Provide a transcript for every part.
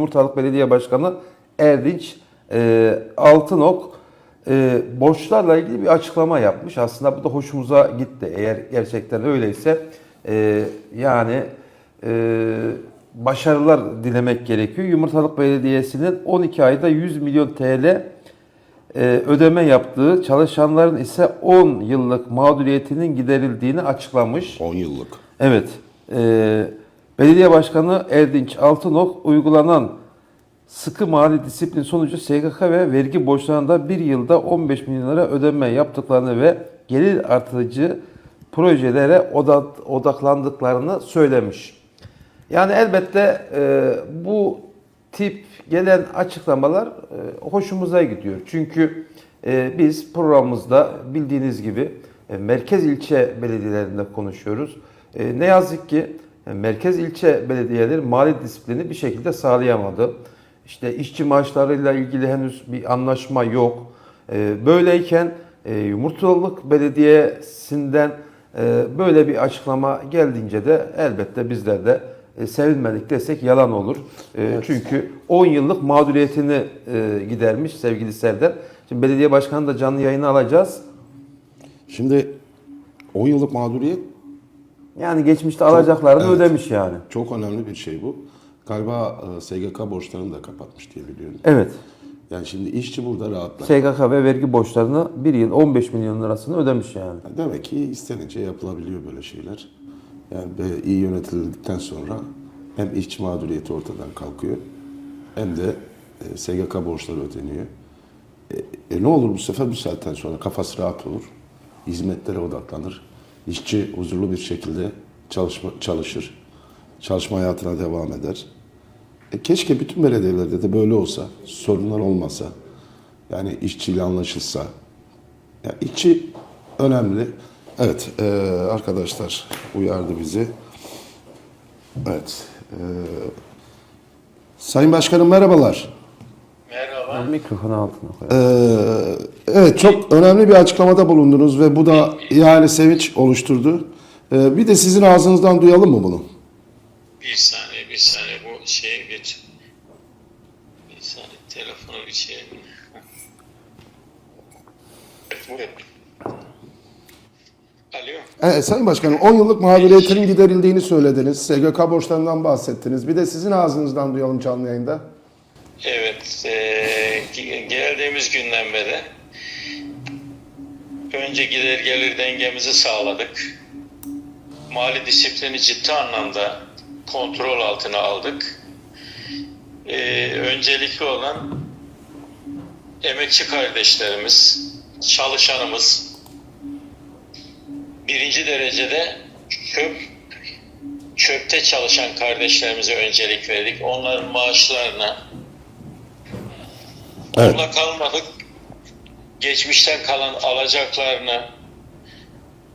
Yumurtalık Belediye Başkanı Erdinç e, Altınok e, borçlarla ilgili bir açıklama yapmış. Aslında bu da hoşumuza gitti. Eğer gerçekten öyleyse e, yani e, başarılar dilemek gerekiyor. Yumurtalık Belediyesi'nin 12 ayda 100 milyon TL e, ödeme yaptığı, çalışanların ise 10 yıllık mağduriyetinin giderildiğini açıklamış. 10 yıllık. Evet. Eee, Belediye Başkanı Erdinç Altınok uygulanan sıkı mali disiplin sonucu SGK ve vergi borçlarında bir yılda 15 milyon lira ödeme yaptıklarını ve gelir artırıcı projelere odak- odaklandıklarını söylemiş. Yani elbette e, bu tip gelen açıklamalar e, hoşumuza gidiyor. Çünkü e, biz programımızda bildiğiniz gibi e, merkez ilçe belediyelerinde konuşuyoruz. E, ne yazık ki merkez ilçe belediyeleri mali disiplini bir şekilde sağlayamadı. İşte işçi maaşlarıyla ilgili henüz bir anlaşma yok. E, böyleyken e, Yumurtalık Belediyesi'nden e, böyle bir açıklama geldiğince de elbette bizler de e, sevinmedik desek yalan olur. E, Çünkü 10 yıllık mağduriyetini e, gidermiş sevgili Serdar. Şimdi belediye başkanı da canlı yayını alacağız. Şimdi 10 yıllık mağduriyet Yani geçmişte alacaklarını evet. ödemiş yani. çok önemli bir şey bu. Galiba e, SGK borçlarını da kapatmış diye biliyorum. Evet. Yani şimdi işçi burada rahatlar. SGK ve vergi borçlarını bir yıl 15 milyon lirasını ödemiş yani. Demek ki istenince yapılabiliyor böyle şeyler. Yani iyi yönetilildikten sonra hem işçi mağduriyeti ortadan kalkıyor hem de e, SGK borçları ödeniyor. E, e, ne olur bu sefer bu saatten sonra kafası rahat olur. Hizmetlere odaklanır. İşçi huzurlu bir şekilde çalışma, çalışır. Çalışma hayatına devam eder. E, keşke bütün belediyelerde de böyle olsa, sorunlar olmasa, yani işçiyle anlaşılsa, ya içi önemli. Evet e, arkadaşlar uyardı bizi. Evet. e, Sayın Başkanım merhabalar. Merhaba. Mikrofonu altına koy. E, evet çok önemli bir açıklamada bulundunuz ve bu da yani sevinç oluşturdu. E, bir de sizin ağzınızdan duyalım mı bunu? Bir saniye, bir saniye. Bu şeye geç. Bir saniye, telefonu bir şey. Evet. Evet, Sayın Başkanım 10 yıllık mağduriyetinin giderildiğini söylediniz. SGK borçlarından bahsettiniz. Bir de sizin ağzınızdan duyalım canlı yayında. Evet, ge- geldiğimiz günden beri önce gider gelir dengemizi sağladık. Mali disiplini ciddi anlamda kontrol altına aldık. Eee, öncelikli olan emekçi kardeşlerimiz, çalışanımız birinci derecede çöp çöpte çalışan kardeşlerimize öncelik verdik. Onların maaşlarına Evet. Onunla kalmadık. Geçmişten kalan alacaklarını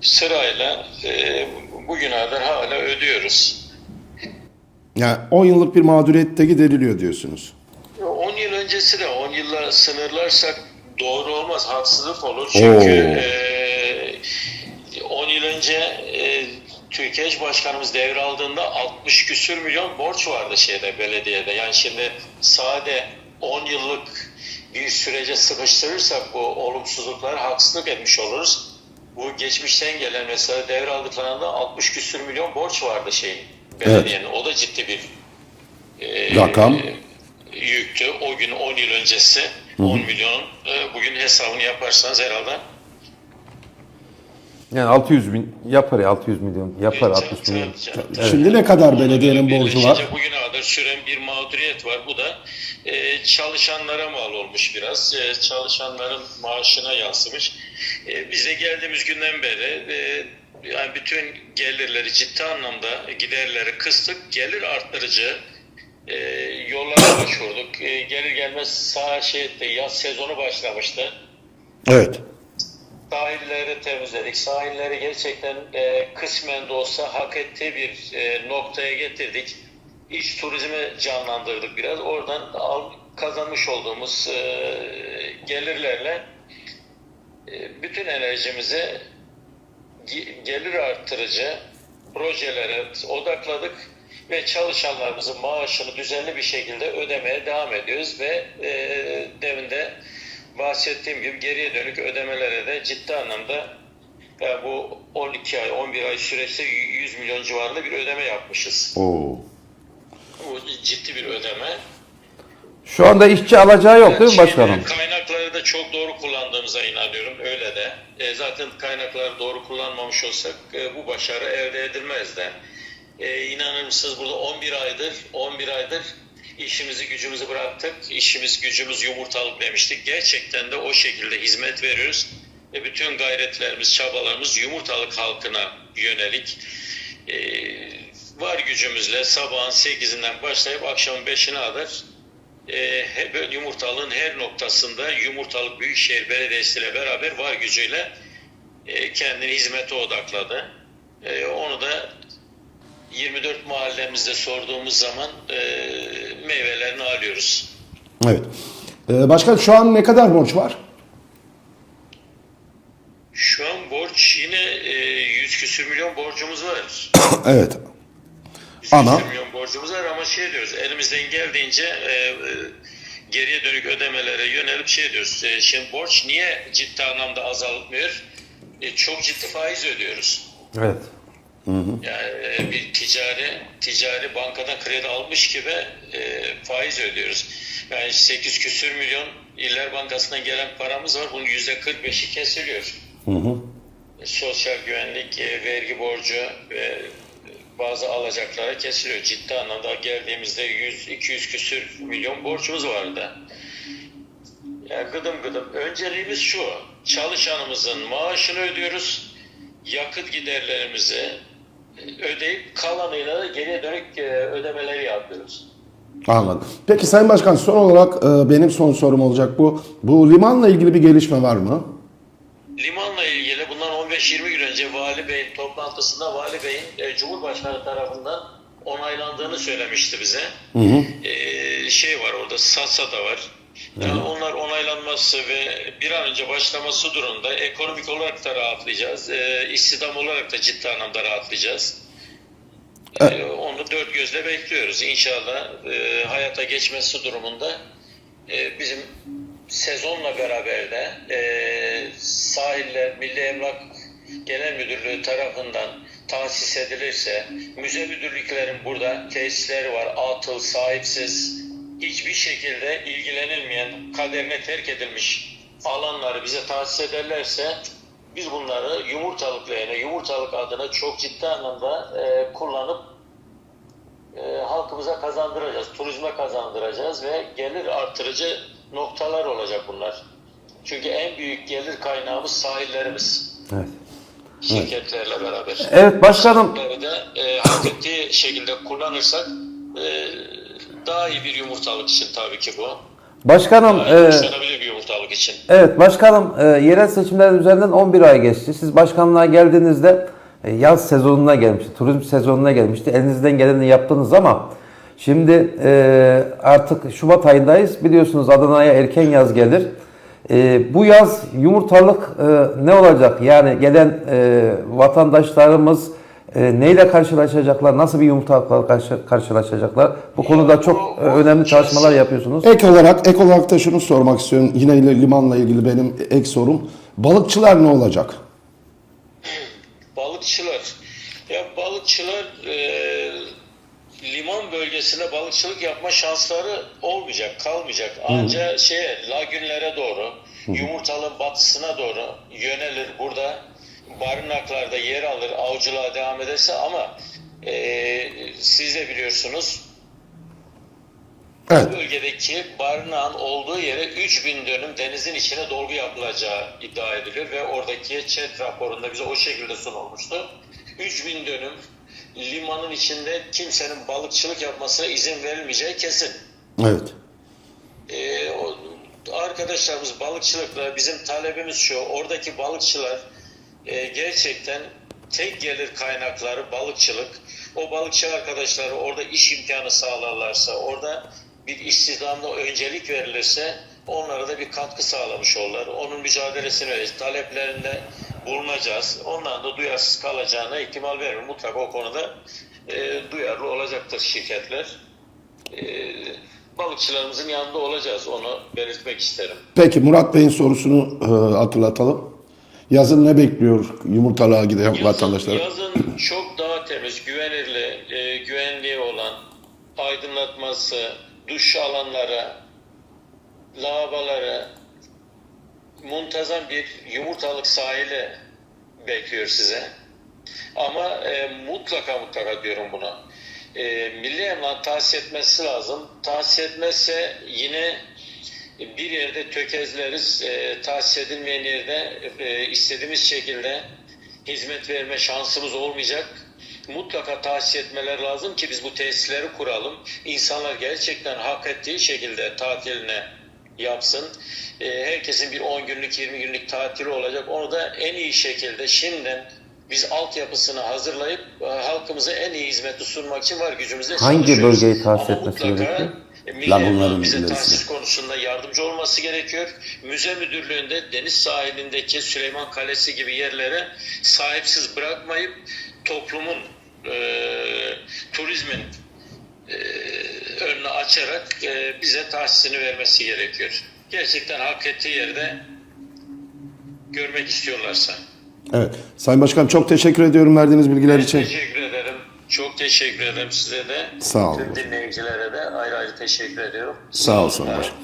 sırayla e, bugüne kadar hala ödüyoruz. Yani 10 yıllık bir mağduriyette gideriliyor diyorsunuz. 10 yıl öncesi de 10 yılla sınırlarsak doğru olmaz, haksızlık olur. Çünkü e, 10 yıl önce e, Türkiye İş Başkanımız devraldığında 60 küsür milyon borç vardı şeyde belediyede. Yani şimdi sade 10 yıllık bir sürece sıkıştırırsak bu olumsuzluklara haksızlık etmiş oluruz. Bu geçmişten gelen mesela devraldıklarında 60 küsür milyon borç vardı şeyin belediyenin. O da ciddi bir e, Rakam. yüktü. O gün 10 yıl öncesi 10 milyon. E, bugün hesabını yaparsanız herhalde Yani 600 bin yapar ya 600 milyon yapar e, 60 milyon. tabii. Şimdi ne kadar belediyenin borcu var? Birleşince Bugüne kadar süren bir mağduriyet var. Bu da e, çalışanlara mal olmuş biraz. E, çalışanların maaşına yansımış. E, bize geldiğimiz günden beri e, yani bütün gelirleri ciddi anlamda giderleri kıstık. Gelir arttırıcı e, yollara başvurduk. E, gelir gelmez sağ şeritte yaz sezonu başlamıştı. Evet. Sahilleri temizledik. Sahilleri gerçekten e, kısmen de olsa hak ettiği bir e, noktaya getirdik. İç turizmi canlandırdık biraz. Oradan al, kazanmış olduğumuz e, gelirlerle e, bütün enerjimizi ge- gelir arttırıcı projelere odakladık. ve çalışanlarımızın maaşını düzenli bir şekilde ödemeye devam ediyoruz ve e, demin de bahsettiğim gibi geriye dönük ödemelere de ciddi anlamda yani bu 12 ay 11 ay süreçte 100 milyon civarında bir ödeme yapmışız. Oo. Bu ciddi bir ödeme. Şu anda işçi alacağı yok değil mi başkanım? Kaynakları da çok doğru kullandığımıza inanıyorum. Öyle de. E, zaten kaynakları doğru kullanmamış olsak e, bu başarı elde edilmez de. E, inanır mısınız burada 11 aydır 11 aydır işimizi gücümüzü bıraktık. İşimiz gücümüz yumurtalık demiştik. Gerçekten de o şekilde hizmet veriyoruz. Ve bütün gayretlerimiz, çabalarımız yumurtalık halkına yönelik. E, var gücümüzle sabahın 8'inden başlayıp akşamın 5'ine kadar e, yumurtalığın her noktasında Yumurtalık Büyükşehir Belediyesi ile beraber var gücüyle e, kendini hizmete odakladı. E, onu da 24 mahallemizde sorduğumuz zaman e, meyvelerini alıyoruz. Evet. Ee, başkan şu an ne kadar borç var? Şu an borç yine e, 100 küsür milyon borcumuz var. evet. 100 Ama- küsür milyon borcumuz var ama şey diyoruz elimizden geldiğince e, e, geriye dönük ödemelere yönelip şey diyoruz. E, şimdi borç niye ciddi anlamda azalmıyor? E, çok ciddi faiz ödüyoruz. Evet. Yani e, bir ticari ticari bankadan kredi almış gibi e, faiz ödüyoruz. Yani 8 küsür milyon İller Bankası'ndan gelen paramız var. Bunun yüzde 45'i kesiliyor. E, Sosyal güvenlik, e, vergi borcu ve bazı alacaklara kesiliyor. Ciddi anlamda geldiğimizde 100-200 küsür milyon borcumuz vardı. Yani gıdım gıdım. Önceliğimiz şu. Çalışanımızın maaşını ödüyoruz. Yakıt giderlerimizi ödeyip kalanıyla da geriye dönük e, ödemeleri yapıyoruz. Anladım. Peki Sayın Başkan son olarak e, benim son sorum olacak bu. Bu limanla ilgili bir gelişme var mı? Limanla ilgili bundan 15-20 gün önce Vali Bey'in toplantısında Vali Bey'in e, Cumhurbaşkanı tarafından onaylandığını söylemişti bize. E, şey var orada Satsa da var. Yani onlar onaylanması ve bir an önce başlaması durumunda ekonomik olarak da rahatlayacağız. E, istihdam olarak da ciddi anlamda rahatlayacağız. E, onu dört gözle bekliyoruz. İnşallah e, hayata geçmesi durumunda e, bizim sezonla beraber de e, sahiller Milli Emlak Genel Müdürlüğü tarafından tahsis edilirse müze müdürlüklerin burada tesisleri var atıl sahipsiz hiçbir şekilde ilgilenilmeyen kaderine terk edilmiş alanları bize tahsis ederlerse biz bunları yumurtalık lehine, yumurtalık adına çok ciddi anlamda e, kullanıp e, halkımıza kazandıracağız, turizme kazandıracağız ve gelir artırıcı noktalar olacak bunlar. Çünkü en büyük gelir kaynağımız sahillerimiz. Evet. Şirketlerle beraber. Evet başkanım da e, hak ettiği şekilde kullanırsak e, daha iyi bir yumurtalık için tabii ki bu. başkanım e, bir yumurtalık için. evet başkanım e, yerel seçimler üzerinden 11 ay geçti. Siz başkanlığa geldiğinizde e, yaz sezonuna gelmişti, turizm sezonuna gelmişti. Elinizden geleni yaptınız ama şimdi e, artık Şubat ayındayız. Biliyorsunuz Adana'ya erken yaz gelir. E, bu yaz yumurtalık e, ne olacak? Yani gelen e, vatandaşlarımız e, neyle karşılaşacaklar? Nasıl bir yumurtalıkla karşı, karşılaşacaklar? Bu konuda çok e, önemli çalışmalar yapıyorsunuz. Ek olarak ek olarak da şunu sormak istiyorum. Yine limanla ilgili benim ek sorum. Balıkçılar ne olacak? Balıkçılar. Ya balıkçılar e, liman bölgesinde balıkçılık yapma şansları olmayacak, kalmayacak. Ancak şeye, lagünlere doğru, yumurtalığın batısına doğru yönelir. Burada barınaklarda yer alır, avcılığa devam ederse ama e, siz de biliyorsunuz Evet. bu bölgedeki barınağın olduğu yere 3000 dönüm denizin içine dolgu yapılacağı iddia ediliyor ve oradaki ÇED raporunda bize o şekilde sunulmuştu. 3000 dönüm limanın içinde kimsenin balıkçılık yapmasına izin verilmeyeceği kesin. Evet. Ee, o, arkadaşlarımız balıkçılıkla bizim talebimiz şu oradaki balıkçılar e, gerçekten tek gelir kaynakları balıkçılık o balıkçı arkadaşları orada iş imkanı sağlarlarsa orada bir istihdamda öncelik verilirse onlara da bir katkı sağlamış olurlar. Onun mücadelesini vereceğiz. Taleplerinde bulunacağız. Ondan da duyarsız kalacağına ihtimal vermiyorum. Mutlaka o konuda e, duyarlı olacaktır şirketler. E, balıkçılarımızın yanında olacağız onu belirtmek isterim. Peki Murat Bey'in sorusunu e, hatırlatalım. Yazın ne bekliyor yumurtalığa giden Yazın, vatandaşlar? yazın çok daha temiz, güvenirli, e, güvenliği olan, aydınlatması, duş alanları, lavaboları, muntazam bir yumurtalık sahili bekliyor size. Ama e, mutlaka mutlaka diyorum bunu. E, Milli Emlak tahsis etmesi lazım. Tahsis etmezse yine bir yerde tökezleriz. E, tahsis edilmeyen yerde e, istediğimiz şekilde hizmet verme şansımız olmayacak. Mutlaka tahsis etmeler lazım ki biz bu tesisleri kuralım. İnsanlar gerçekten hak ettiği şekilde tatiline yapsın. E, herkesin bir 10 günlük 20 günlük tatili olacak. Onu da en iyi şekilde şimdiden biz altyapısını hazırlayıp e, halkımıza en iyi hizmeti sunmak için var gücümüzle Hangi bölgeyi tahsis etmesi gerekiyor? E, Lagunların bize ilerisine. tahsis konusunda yardımcı olması gerekiyor. Müze müdürlüğünde deniz sahilindeki Süleyman Kalesi gibi yerlere sahipsiz bırakmayıp toplumun e, turizmin e, önünü açarak e, bize tahsisini vermesi gerekiyor. Gerçekten hak ettiği yerde görmek istiyorlarsa. Evet. Sayın Başkan çok teşekkür ediyorum verdiğiniz bilgiler Ben için. teşekkür. Çok teşekkür ederim size de. Sağ olun. Tüm dinleyicilere de ayrı ayrı teşekkür ediyorum. Sağ olun. Başkan.